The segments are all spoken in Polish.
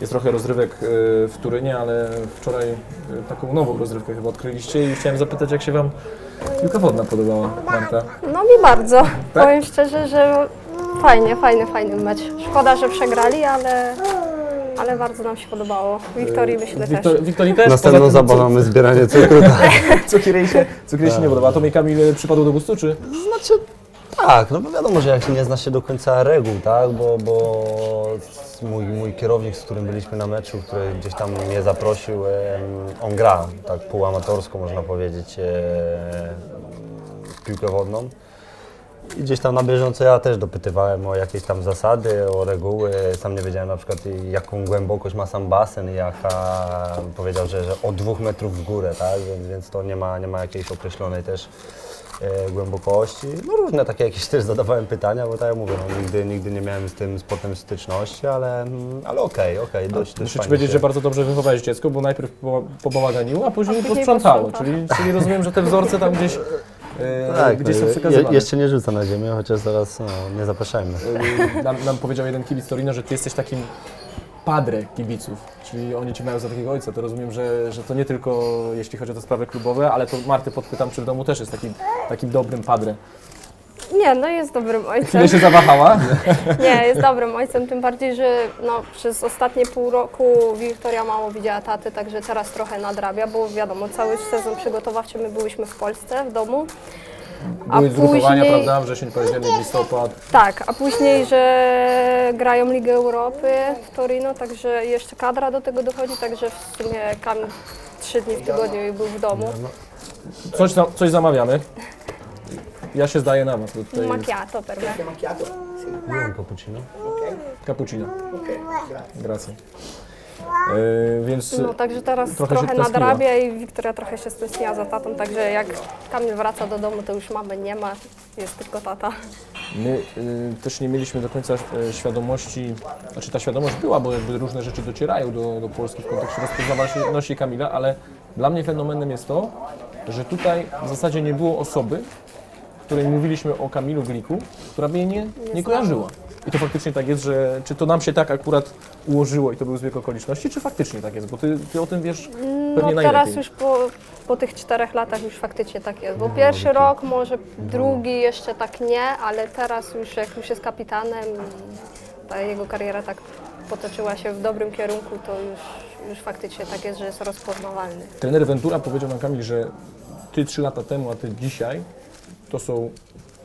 Jest trochę rozrywek e, w Turynie, ale wczoraj e, taką nową rozrywkę chyba odkryliście i chciałem zapytać, jak się Wam piłka wodna podobała, Marta? No mi bardzo. Powiem szczerze, że fajnie, fajny, fajny mecz. Szkoda, że przegrali, ale, ale bardzo nam się podobało. Wiktorii myślę też. Wiktor, Wiktorii też? Następną Poza tym, zabawą mamy zbieranie cukru. Tak. Się, się nie podoba? A to mi Kamil przypadło do gustu, czy? Znaczy, tak, no bo wiadomo, że jak się nie zna się do końca reguł, tak, bo, bo mój, mój kierownik, z którym byliśmy na meczu, który gdzieś tam mnie zaprosił, on gra, tak półamatorsko można powiedzieć, e, piłkę wodną. I gdzieś tam na bieżąco ja też dopytywałem o jakieś tam zasady, o reguły. Sam nie wiedziałem na przykład jaką głębokość ma sam basen jaka powiedział, że, że od dwóch metrów w górę, tak? Więc, więc to nie ma, nie ma jakiejś określonej też głębokości. No różne takie jakieś też zadawałem pytania, bo tak jak mówię, no, nigdy, nigdy nie miałem z tym sportem styczności, ale, mm, ale okej, okej, dość, dość Muszę Ci fajnie powiedzieć, się- że bardzo dobrze wychowałeś dziecko, bo najpierw po- pobałaganiło, a później A później posprzątało. posprzątało. Czyli, czyli rozumiem, że te wzorce tam gdzieś, e, Tak, gdzieś no, są je, przekazywane. jeszcze nie rzuca na ziemię, chociaż zaraz no, nie zapraszajmy. Y, nam, nam powiedział jeden kibic Torino, że ty jesteś takim padre kibiców, czyli oni cię mają za takiego ojca. To rozumiem, że, że to nie tylko jeśli chodzi o te sprawy klubowe, ale to Marty podpytam, czy w domu też jest takim, takim dobrym padre. Nie, no jest dobrym ojcem. Chwilę się zawahała. Nie, jest dobrym ojcem, tym bardziej, że no, przez ostatnie pół roku Wiktoria mało widziała taty, także teraz trochę nadrabia, bo wiadomo, cały sezon przygotowawczy my byliśmy w Polsce, w domu. A Były zgrupowania, później- prawda? Wrzesień, październik, listopad. Tak, a później, że grają Ligę Europy w Torino, także jeszcze kadra do tego dochodzi, także w sumie Kamil trzy dni w tygodniu był w domu. Coś, za- coś zamawiamy. Ja się zdaję na was, bo tutaj jest Macchiato per me. macchiato? Cappuccino. Ok, cappuccino. ok, grazie. Grazie. Yy, więc No także teraz Trochę się trochę, tęskniła. nadrabia i Wiktoria trochę się stęskniła za tatą, także jak Kamil wraca do domu, to już mamy nie ma, jest tylko tata. My y, też nie mieliśmy do końca y, świadomości, znaczy ta świadomość była, bo jakby różne rzeczy docierają do, do Polski w kontekście rozpoznawalności Kamila, ale dla mnie fenomenem jest to, że tutaj w zasadzie nie było osoby, której mówiliśmy o Kamilu Gliku, która by jej nie, nie kojarzyła. I to faktycznie tak jest, że czy to nam się tak akurat ułożyło i to był zbieg okoliczności, czy faktycznie tak jest, bo ty, ty o tym wiesz pewnie No najlepiej. teraz już po, po tych czterech latach już faktycznie tak jest, bo pierwszy rok, może drugi jeszcze tak nie, ale teraz już jak już jest kapitanem, ta jego kariera tak potoczyła się w dobrym kierunku, to już, już faktycznie tak jest, że jest rozpoznawalny. Trener Ventura powiedział nam Kamil, że ty trzy lata temu, a ty dzisiaj to są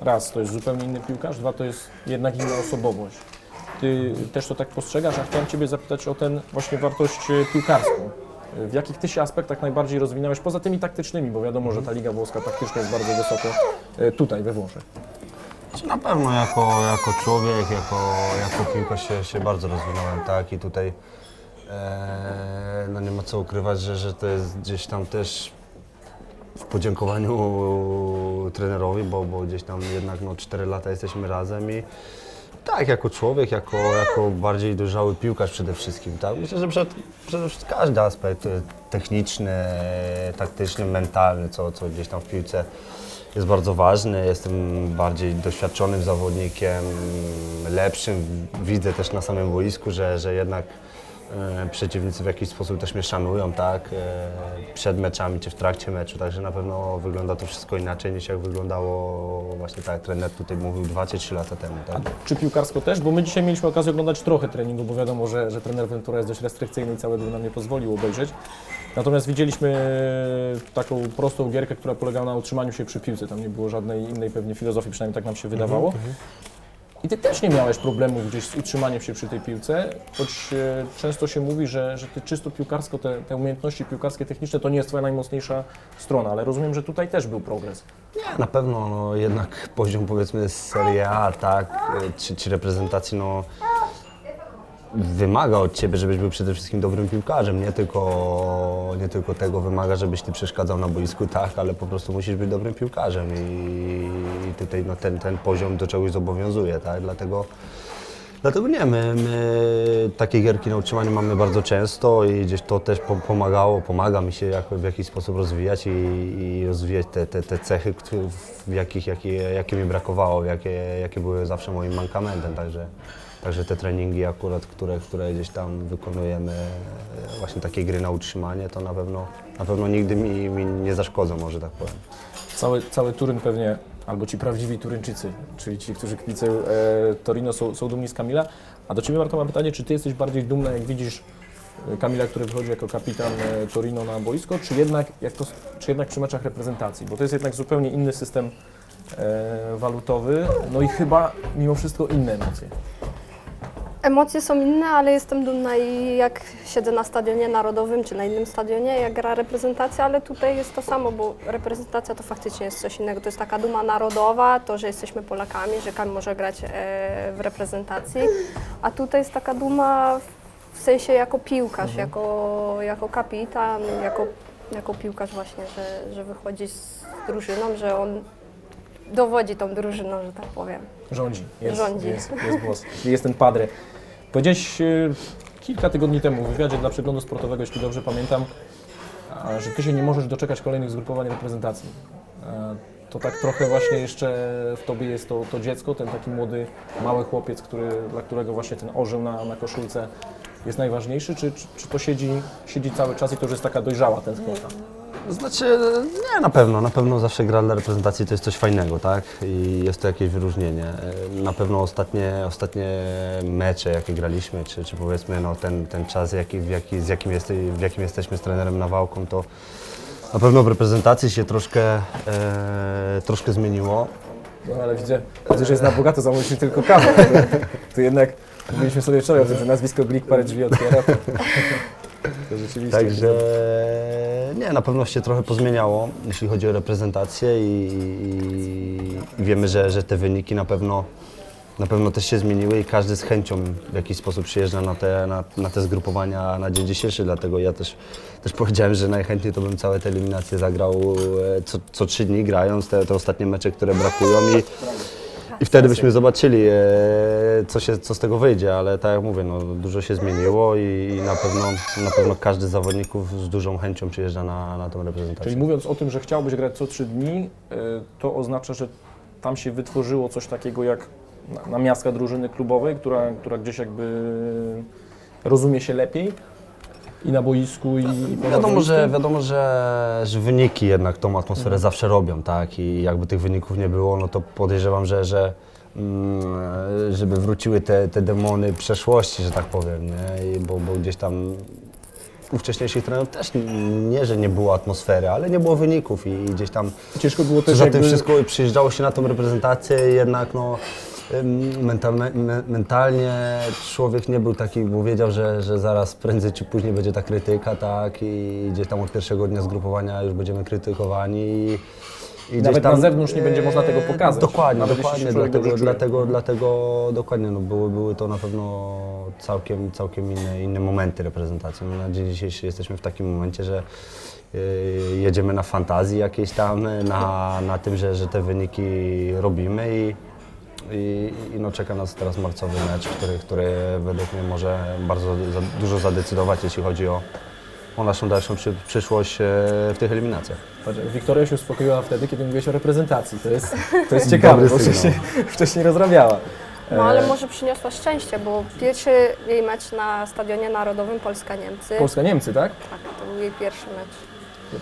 raz, to jest zupełnie inny piłkarz, dwa, to jest jednak inna osobowość. Ty też to tak postrzegasz, a chciałem Ciebie zapytać o ten właśnie wartość e, piłkarską. E, W jakich Ty się aspektach najbardziej rozwinąłeś, poza tymi taktycznymi, bo wiadomo, że ta Liga Włoska taktyczna jest bardzo wysoko e, tutaj we Włoszech. Czy na pewno jako, jako człowiek, jako, jako piłkarz się, się bardzo rozwinąłem, tak? I tutaj e, no nie ma co ukrywać, że, że to jest gdzieś tam też w podziękowaniu trenerowi, bo, bo gdzieś tam jednak no, 4 lata jesteśmy razem i tak, jako człowiek, jako, jako bardziej dojrzały piłkarz przede wszystkim, tak? Myślę, że przed, przede wszystkim każdy aspekt e, techniczny, taktyczny, mentalny, co, co gdzieś tam w piłce jest bardzo ważny. Jestem bardziej doświadczonym zawodnikiem, lepszym. Widzę też na samym boisku, że, że jednak przeciwnicy w jakiś sposób też mnie szanują, tak? E, przed meczami czy w trakcie meczu, także na pewno wygląda to wszystko inaczej niż jak wyglądało właśnie tak jak trener tutaj mówił dwa czy trzy lata temu, tak? Czy piłkarsko też? Bo my dzisiaj mieliśmy okazję oglądać trochę treningu, bo wiadomo, że, że trener Ventura jest dość restrykcyjny i całego nam nie pozwolił obejrzeć. Natomiast widzieliśmy taką prostą gierkę, która polegała na utrzymaniu się przy piłce. Tam nie było żadnej innej pewnie filozofii, przynajmniej tak nam się wydawało. I ty też nie miałeś problemów gdzieś z utrzymaniem się przy tej piłce, choć e, często się mówi, że, że ty czysto piłkarsko, te, te umiejętności piłkarskie, techniczne to nie jest twoja najmocniejsza strona, ale rozumiem, że tutaj też był progres. Nie, na pewno no, jednak poziom powiedzmy z Serie A, tak, y, czy, czy reprezentacji, no wymaga od Ciebie, żebyś był przede wszystkim dobrym piłkarzem, nie tylko, nie tylko tego wymaga, żebyś Ty przeszkadzał na boisku, tak, ale po prostu musisz być dobrym piłkarzem i, i tutaj no, ten, ten poziom do czegoś zobowiązuje, tak, dlatego Dlatego nie, my, my takie gierki na utrzymaniu mamy bardzo często i gdzieś to też po- pomagało, pomaga mi się jako, w jakiś sposób rozwijać i, i rozwijać te, te, te cechy, w jakich, jakie, jakie mi brakowało, jakie, jakie były zawsze moim mankamentem, także Także te treningi akurat, które, które gdzieś tam wykonujemy, e, właśnie takie gry na utrzymanie, to na pewno, na pewno nigdy mi, mi nie zaszkodzą, może tak powiem. Cały, cały Turyn pewnie, albo ci prawdziwi Turyńczycy, czyli ci, którzy kibicują e, Torino, są, są dumni z Kamila. A do Ciebie, Marta, mam pytanie, czy Ty jesteś bardziej dumna, jak widzisz e, Kamila, który wychodzi jako kapitan e, Torino na boisko, czy jednak, jak to, czy jednak przy meczach reprezentacji? Bo to jest jednak zupełnie inny system e, walutowy, no i chyba mimo wszystko inne emocje. Emocje są inne, ale jestem dumna i jak siedzę na stadionie narodowym czy na innym stadionie, jak gra reprezentacja, ale tutaj jest to samo, bo reprezentacja to faktycznie jest coś innego. To jest taka duma narodowa, to, że jesteśmy Polakami, że Kamil może grać e, w reprezentacji, a tutaj jest taka duma w sensie jako piłkarz, jako, jako kapitan, jako, jako piłkarz właśnie, że, że wychodzi z drużyną, że on dowodzi tą drużyną, że tak powiem. Rządzi. Jest, Rządzi. Jest, jest głos. Jest ten padre. Powiedziałeś e, kilka tygodni temu w wywiadzie dla przeglądu sportowego, jeśli dobrze pamiętam, że ty się nie możesz doczekać kolejnych zgrupowań reprezentacji. E, To tak trochę właśnie jeszcze w tobie jest to, to dziecko, ten taki młody, mały chłopiec, który, dla którego właśnie ten orzeł na, na koszulce jest najważniejszy, czy, czy, czy to siedzi, siedzi cały czas i to już jest taka dojrzała tęsknota? Znaczy, nie, na pewno, na pewno zawsze gra dla reprezentacji to jest coś fajnego, tak? I jest to jakieś wyróżnienie. Na pewno ostatnie, ostatnie mecze, jakie graliśmy, czy, czy powiedzmy no, ten, ten czas, jaki, w, jaki, z jakim jeste, w jakim jesteśmy z trenerem Nawałką, to na pewno w reprezentacji się troszkę, e, troszkę zmieniło. No ale widzę, widzę, że jest na bogato, zamówiliśmy tylko kawę. To jednak mówiliśmy sobie wczoraj o tym, że nazwisko Glik parę drzwi otwiera. To, to rzeczywiście. Także nie, na pewno się trochę pozmieniało, jeśli chodzi o reprezentację i, i, i wiemy, że, że te wyniki na pewno, na pewno też się zmieniły i każdy z chęcią w jakiś sposób przyjeżdża na te, na, na te zgrupowania na dzień dzisiejszy, dlatego ja też, też powiedziałem, że najchętniej to bym całe te eliminacje zagrał e, co, co trzy dni grając te, te ostatnie mecze, które brakują i, i wtedy byśmy zobaczyli, e, co, się, co z tego wyjdzie, ale tak jak mówię, no, dużo się zmieniło i, i na, pewno, na pewno każdy z zawodników z dużą chęcią przyjeżdża na, na tą reprezentację. Czyli mówiąc o tym, że chciałbyś grać co trzy dni, y, to oznacza, że tam się wytworzyło coś takiego jak na- namiastka drużyny klubowej, która, która gdzieś jakby rozumie się lepiej i na boisku, i, i poza Wiadomo, że, boiskiem. wiadomo że, że wyniki jednak tą atmosferę zawsze robią, tak? I jakby tych wyników nie było, no to podejrzewam, że, że mm, żeby wróciły te, te demony przeszłości, że tak powiem, nie? I bo, bo gdzieś tam u wcześniejszych trenerów też nie, że nie było atmosfery, ale nie było wyników i gdzieś tam Ciężko było też za jakby... tym wszystko przyjeżdżało się na tą reprezentację i jednak no, mentalne, me, mentalnie człowiek nie był taki, bo wiedział, że, że zaraz prędzej czy później będzie ta krytyka, tak, i gdzieś tam od pierwszego dnia zgrupowania już będziemy krytykowani. I, i Nawet tam, na zewnątrz nie będzie można tego pokazać. Dokładnie, Nawet dokładnie, dlatego, dlatego, dlatego dokładnie, no, były, były to na pewno całkiem, całkiem inne, inne momenty reprezentacji. No, na dzień dzisiejszy jesteśmy w takim momencie, że yy, jedziemy na fantazji jakiejś tam, na, na tym, że, że te wyniki robimy i, i, i no, czeka nas teraz marcowy mecz, który, który według mnie może bardzo za, dużo zadecydować, jeśli chodzi o, o naszą dalszą przy, przyszłość e, w tych eliminacjach. Patrz, Wiktoria się uspokoiła wtedy, kiedy mówiłeś o reprezentacji. To jest, to jest ciekawe, bo wcześniej, wcześniej rozrabiała. No ale E, może przyniosła szczęście, bo pierwszy jej mecz na Stadionie Narodowym Polska-Niemcy. Polska-Niemcy, tak? Tak, to był jej pierwszy mecz.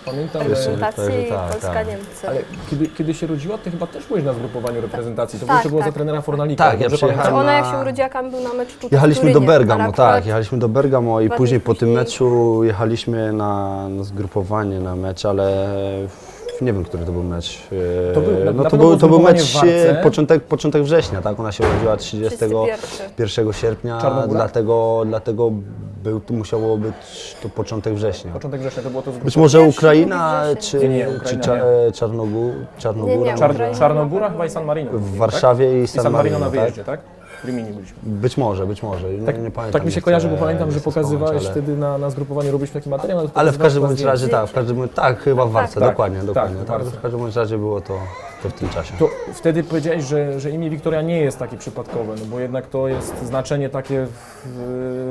Pamiętam. Reprezentacji tak, tak. Polska-Niemcy. Ale kiedy, kiedy się rodziła, ty chyba też byłeś na zgrupowaniu reprezentacji. To Tak, jeszcze było tak. za trenera Fornalika. Tak, ja przyjechałem? Ona jak się urodziła, Kamil był na meczu tutaj Jechaliśmy do Bergamo, tak, jechaliśmy do Bergamo i później po tym meczu jechaliśmy na, na zgrupowanie, na mecz, ale nie wiem, który to był mecz. To był- na- no na to, był, to był mecz e, początek, początek września, tak? Ona się urodziła 31 31. sierpnia, Czarnogóra? dlatego, dlatego był, to musiało być to początek września. Początek września to było to Być zgrupowanie. może Pierwszy Ukraina, czy. Nie, nie, czy Ukraina Cza, nie. e, Czarnogó, Czarnogóra? Nie, nie, Czar. Czarnogóra chyba i San Marino. W Warszawie i I San, San Marino na tak? wyjeździe, tak? W Rimini byliśmy. Być może, być może. Nie, Tak, nie pamiętam. tak mi się nie kojarzy, bo pamiętam, nie że pokazywałeś ale- wtedy na, na zgrupowaniu, robiliśmy taki materiał. ale Ale w każdym bądź razie, tak, w każdym, tak, chyba w Warce, Tak, dokładnie, tak, dokładnie. w Tak, Warce. w każdym bądź razie było to, to w tym czasie. To wtedy powiedziałeś, że, że imię Wiktoria nie jest takie przypadkowe, no bo jednak to jest znaczenie takie e,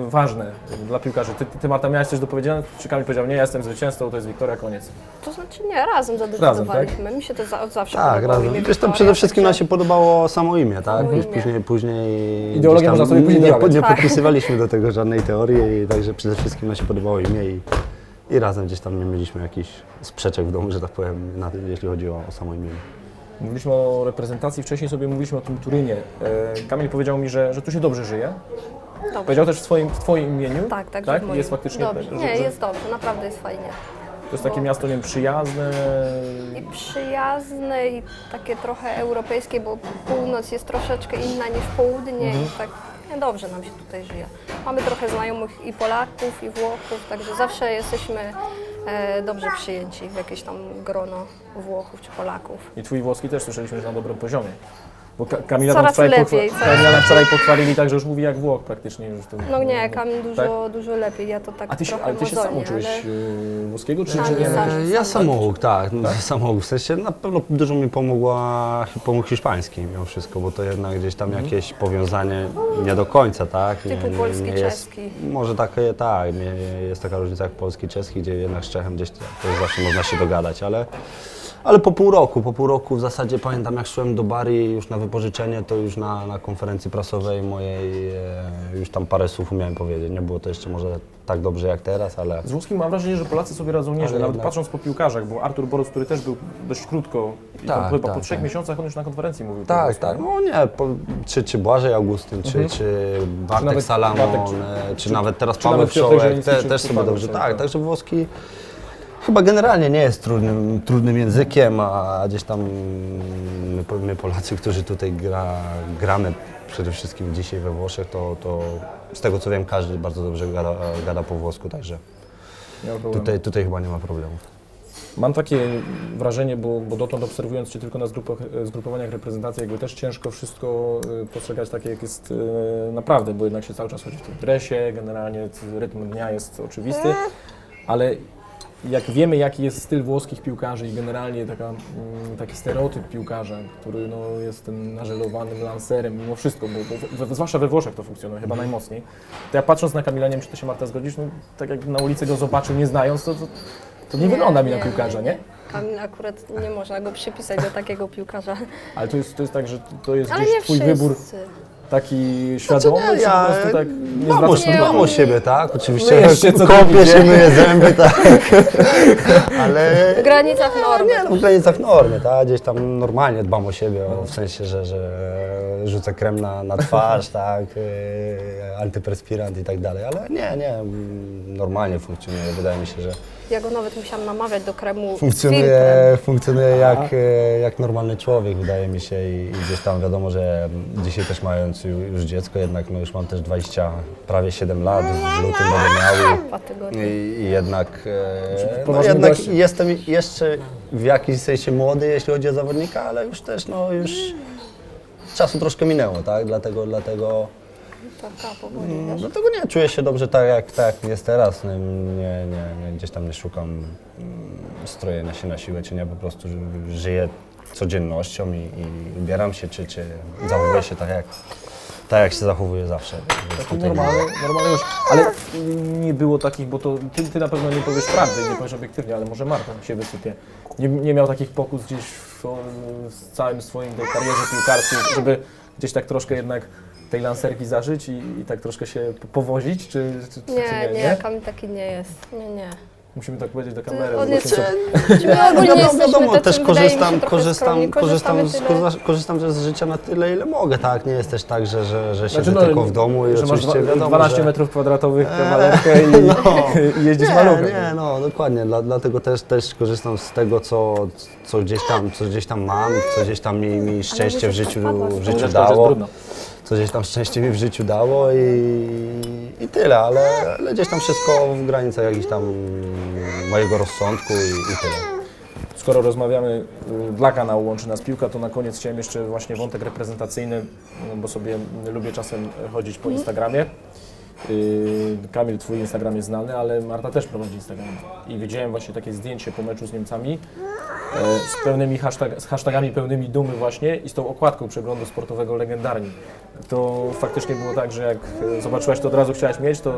ważne dla piłkarzy. Ty, ty Marta, miałeś coś do powiedzenia? Czy Kamil powiedział, nie, ja jestem zwycięzcą, to jest Wiktoria, koniec. To znaczy nie, razem zadecydowaliśmy. Mi się to za, od zawsze tak, podobało razem. imię Wiesz, to Wiktoria, przede wszystkim nam się podobało samo imię, tak? Później, później Ideologię można sobie później nie, dorabiać. nie Tak. podpisywaliśmy do tego żadnej teorii, i także przede wszystkim nam się podobało imię i, i razem gdzieś tam nie mieliśmy jakichś sprzeczek w domu, że tak powiem, na, jeśli chodzi o, o samo imię. Mówiliśmy o reprezentacji, wcześniej sobie mówiliśmy o tym Turynie. E, Kamil powiedział mi, że, że tu się dobrze żyje. Dobrze. Powiedział też w, swoim, w Twoim imieniu. Tak, tak. tak? w moim- Jest faktycznie dobrze. tak, Nie, że, jest dobrze, naprawdę jest fajnie. To jest takie miasto, nie wiem, przyjazne. I przyjazne i takie trochę europejskie, bo północ jest troszeczkę inna niż południe Mhm. i tak nie, dobrze nam się tutaj żyje. Mamy trochę znajomych i Polaków, i Włochów, także zawsze jesteśmy e, dobrze przyjęci w jakieś tam grono Włochów czy Polaków. I Twój włoski też słyszeliśmy, że na dobrym poziomie. Bo Ka- Kamila, Coraz tam wczoraj, lepiej, pochwa- coraz Kamila wczoraj pochwalili tak, że już mówi jak Włoch praktycznie. Już to, No nie, Kamil dużo, dużo lepiej, ja to tak A ty się, trochę ale ty się sam mozolnie, uczyłeś ale... ale... włoskiego, czy, Sami, czy nie? sami. E, Ja samouk, tak, samouk. W sensie na pewno dużo mi pomogła, pomógł hiszpański mimo wszystko, bo to jednak gdzieś tam jakieś powiązanie nie do końca, tak? Typu polski, jest, czeski. Może takie, tak, nie, jest taka różnica jak polski, czeski, gdzie jednak z Czechem gdzieś to zawsze można się dogadać, ale, ale po pół roku, po pół roku w zasadzie pamiętam jak szłem do Bari już na wypożyczenie, to już na, na konferencji prasowej mojej e, już tam parę słów umiałem powiedzieć. Nie było to jeszcze może tak dobrze jak teraz, ale... Z włoskim mam wrażenie, że Polacy sobie radzą nieźle, Ale nawet jednak- patrząc po piłkarzach, bo Artur Borus, który też był dość krótko, i tam Tak, chyba po tak, trzech tak. miesiącach on już na konferencji mówił. po Tak, tak. nie? No nie, po, czy, czy Błażej Augustyn, czy, czy Bartek nawet Salamon, Bartek, czy- e, czy, czy- nawet teraz Paweł nawet Piotr Wszołek, Zieliński, te, czy- też czy sobie Paweł dobrze. Wszołek, Tak, tak. także włoski chyba generalnie nie jest trudnym, trudnym językiem, a gdzieś tam my, Po- my Polacy, którzy tutaj gra, gramy przede wszystkim dzisiaj we Włoszech, to, to z tego co wiem każdy bardzo dobrze gada, gada po włosku, także Nie ma problemu. tutaj, tutaj chyba nie ma problemów. Mam takie wrażenie, bo, bo dotąd obserwując Cię tylko na zgrupach, zgrupowaniach reprezentacji, jakby też ciężko wszystko y, postrzegać takie, jak jest y, naprawdę, bo jednak się cały czas chodzi w tym dresie, generalnie rytm dnia jest oczywisty, ale jak wiemy, jaki jest styl włoskich piłkarzy i generalnie taka, mm, taki stereotyp piłkarza, który no, jest tym nażelowanym lancerem mimo wszystko, bo, bo zwłaszcza we Włoszech to funkcjonuje chyba najmocniej, to ja patrząc na Kamila, nie wiem, czy Ty się Marta zgodzisz, no, tak jak na ulicy go zobaczył, nie znając, to, to, to nie, wygląda mi na piłkarza, nie? Kamil akurat nie można go przypisać do takiego piłkarza. Ale to jest, to jest tak, że to jest Ale gdzieś nie Twój wszyscy. wybór taki świadomy, Znaczy, nie, czy po ja- prostu tak nie Dbam o, zwracasz on- o siebie, tak? Oczywiście Myjesz się co kąpię się, myję zęby, tak. Ale W granicach normy. Nie, no w granicach normy, tak? Gdzieś tam normalnie dbam o siebie, o, w sensie, że, że rzucę krem na, na twarz, tak? Yy, antyperspirant i tak dalej, ale nie, nie, mm, normalnie funkcjonuje. Wydaje mi się, że Ja go nawet musiałam namawiać do kremu funkcjonuje, funkcjonuje jak, e, jak normalny człowiek, wydaje mi się i, i gdzieś tam wiadomo, że dzisiaj też mając ju- już dziecko, jednak no już mam też 20, prawie 7 lat, w lutym będę miał i Dwa tygodnie. i, i jednak, e, no poważni jednak jestem jeszcze w jakimś sensie młody, jeśli chodzi o zawodnika, ale już też no już czasu troszkę minęło, tak? Dlatego, dlatego, Taka powoli, wiesz. dlatego nie czuję się dobrze tak jak, tak jest teraz. Nie, nie, nie, nie, gdzieś tam nie szukam mm, strojenia się na siłę, czy nie, po prostu żyję codziennością i, i ubieram się, czy, czy zachowuję się tak jak, tak jak się zachowuję zawsze. Więc tutaj nie- normalny już. Ale nie było takich, bo to ty, ty na pewno nie powiesz prawdy, nie powiesz obiektywnie, ale może Marta się wysypie. Nie, nie miał takich pokus gdzieś w, z całym swoim tej karierze piłkarskiej, żeby gdzieś tak troszkę jednak tej lancerki zażyć i, i tak troszkę się powozić, czy, czy, czy Nie, czy nie, Kamil taki nie jest. Nie, nie. Musimy tak powiedzieć do kamery. On bo jest... Czy my ogólnie wiadomo, jesteśmy wiadomo tacy, też wydaje mi się, korzystam, trochę korzystam, skromni. korzystam, Korzystamy z, tyle. korzystam, z życia na tyle, ile mogę, tak? Nie jest też tak, że, że, że siedzę Znaczy, no, tylko w domu i że masz oczywiście dwa- wiadomo, 12 że... metrów kwadratowych, kawalerkę i, i jeździsz Nie, maluchem. nie, no dokładnie, Dla, dlatego też, też korzystam z tego, co, co, gdzieś tam, co gdzieś tam mam, co gdzieś tam mi, mi szczęście w życiu, w życiu Łyżeczka już jest dało. brudna. Co gdzieś tam szczęście mi w życiu dało i, i tyle, ale, ale gdzieś tam wszystko w granicach jakichś tam mojego rozsądku i, i tyle. Skoro rozmawiamy y, dla kanału Łączy Nas Piłka, to na koniec chciałem jeszcze właśnie wątek reprezentacyjny, no bo sobie lubię czasem chodzić po Instagramie. Y, Kamil, twój Instagram jest znany, ale Marta też prowadzi Instagram. I widziałem właśnie takie zdjęcie po meczu z Niemcami e, z pełnymi hashtag, z hashtagami pełnymi dumy właśnie i z tą okładką przeglądu sportowego Legendarni. To faktycznie było tak, że jak e, zobaczyłaś to od razu chciałaś mieć to,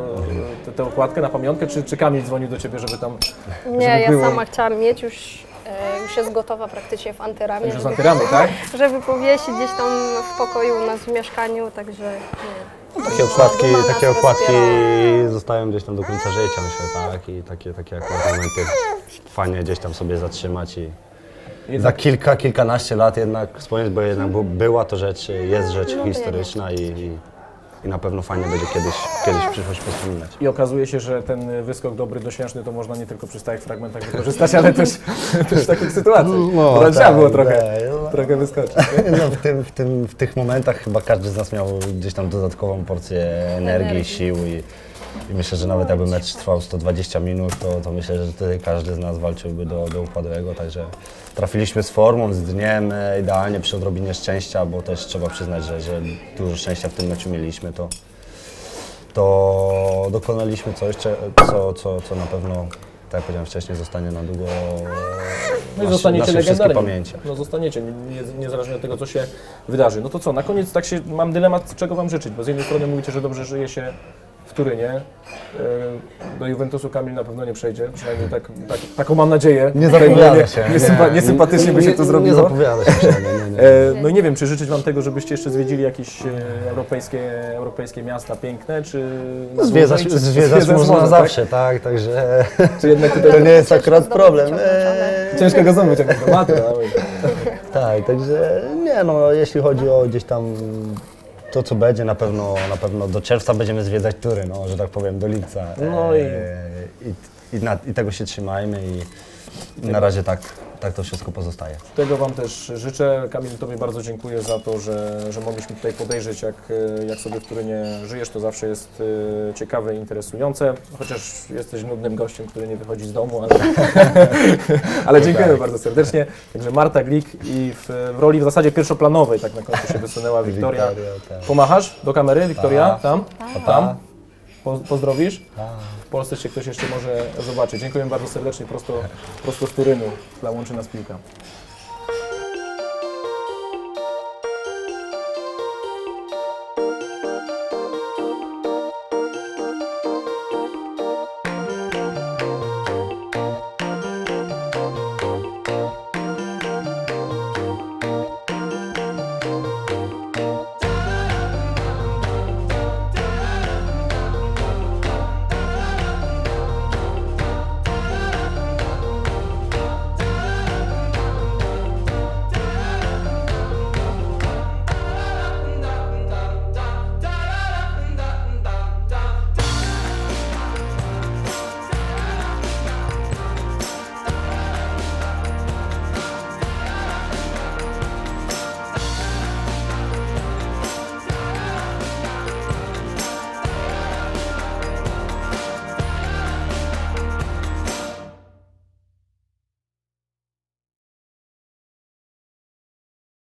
e, tę- okładkę na pamiątkę, czy, czy Kamil dzwonił do Ciebie, żeby tam Nie, żeby ja było? sama chciałam mieć już e, już jest gotowa praktycznie w antyramie, Już z żeby, antyramy, tak? żeby powiesić gdzieś tam w pokoju u nas w mieszkaniu, także nie. Takie okładki, nas takie okładki zostają gdzieś tam do końca życia, myślę, tak? I takie, takie akurat momenty fajnie gdzieś tam sobie zatrzymać i za kilka, kilkanaście lat jednak wspomnieć, bo jednak bu- była to rzecz, jest rzecz No to historyczna i, i, i na pewno fajnie będzie kiedyś, kiedyś w przyszłości wspominać. I okazuje się, że ten wyskok dobry do Śnieżny to można nie tylko przy stałych fragmentach wykorzystać, ale też, też w takich sytuacjach. No, Bo tam trzeba tak, było trochę, tak, no. trochę wyskoczyć. No, w, tym, w, tym, w tych momentach chyba każdy z nas miał gdzieś tam dodatkową porcję energii, Energii. sił i, i myślę, że nawet jakby mecz trwał 120 minut, to, to myślę, że tutaj każdy z nas walczyłby do, do upadłego, także trafiliśmy z formą, z dniem, e, idealnie przy odrobinie szczęścia, bo też trzeba przyznać, że, że dużo szczęścia w tym meczu mieliśmy, to, to dokonaliśmy coś, co, co, co na pewno, tak jak powiedziałem wcześniej, zostanie na długo No i zostaniecie legendarni. No zostaniecie, nie, nie- niezależnie od tego, co się wydarzy. No to co, na koniec tak się mam dylemat, czego Wam życzyć, bo z jednej strony mówicie, że dobrze żyje się w Turynie. Yy, Do Juventusu Kamil na pewno nie przejdzie, przynajmniej tak, tak, taką mam nadzieję. Nie zapowiada nie- się. niesympa- Niesympatycznie by się to Nie zrobiło. zapowiada się przynajmniej, nie, nie. E, No i nie wiem, czy życzyć Wam tego, żebyście jeszcze zwiedzili jakieś e, europejskie, europejskie miasta piękne, czy... na Zwiedzać, czy- zwiedzać można tak? zawsze, tak, także Czy jednak tutaj to nie jest akurat zdobyć problem. Eee, ciężko go maty, ale... Tak, także nie no, jeśli chodzi o gdzieś tam to co będzie, na pewno, na pewno do czerwca będziemy zwiedzać tury, no, że tak powiem, do lipca. No i- Eee, i, i, na, i tego się trzymajmy i na razie tak, tak to wszystko pozostaje. Tego Wam też życzę. Kamil, Tobie bardzo dziękuję za to, że, że mogliśmy tutaj podejrzeć, jak, jak sobie w Turynie żyjesz. To zawsze jest e, ciekawe i interesujące, chociaż jesteś nudnym gościem, który nie wychodzi z domu, ale, ale dziękujemy bardzo serdecznie. Także Marta Glik i w, w roli w zasadzie pierwszoplanowej, tak na końcu się wysunęła Wiktoria. tak. Pomachasz do kamery, Wiktoria? Tak. Tam? Tam? Po, pozdrowisz? Tak. Polsce Cię ktoś jeszcze może zobaczyć. Dziękuję bardzo serdecznie, prosto, prosto z Turynu. Dla łączy nas piłka.